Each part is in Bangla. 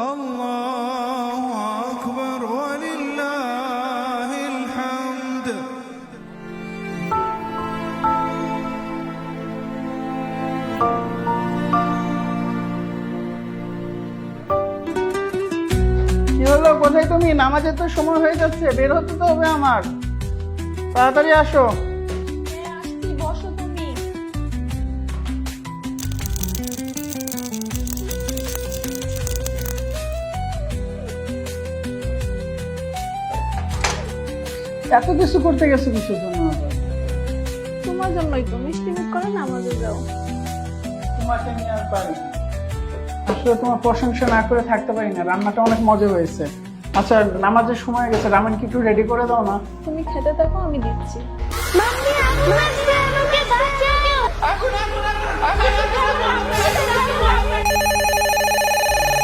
الله أكبر ولله الحمد কি হলো কোথায় তুমি নামাজের তো সময় হয়ে যাচ্ছে বের হতে তো হবে আমার তাড়াতাড়ি আসো এত কিছু করতে গেছো কিছুর জন্য আবার তোমার জন্যই তো মিষ্টি মুখ করে নামাজে যাও তোমাকে নিয়ে আর পারি আসলে তোমার প্রশংসা না করে থাকতে পারি না রান্নাটা অনেক মজা হয়েছে আচ্ছা নামাজের সময় গেছে রামেন কি একটু রেডি করে দাও না তুমি খেতে থাকো আমি দিচ্ছি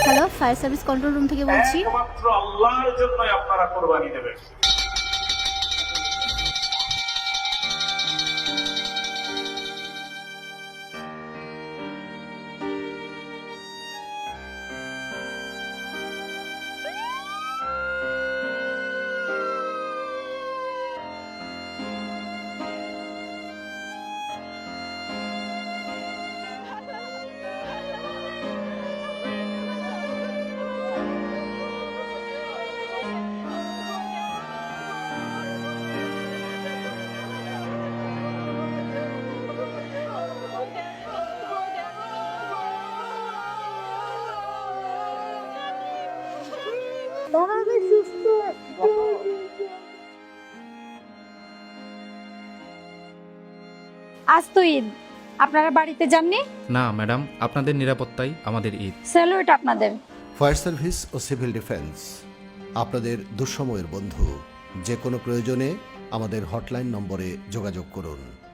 hello fire service control room থেকে বলছি একমাত্র আল্লাহর জন্যই আপনারা কোরবানি দেবেন আজ তো ঈদ। আপনারা বাড়িতে যাননি? না ম্যাডাম আপনাদের নিরাপত্তাই আমাদের ঈদ। স্যালুট আপনাদের। ফায়ার সার্ভিস ও সিভিল ডিফেন্স আপনাদের দুঃসময়ের বন্ধু। যে কোনো প্রয়োজনে আমাদের হটলাইন নম্বরে যোগাযোগ করুন।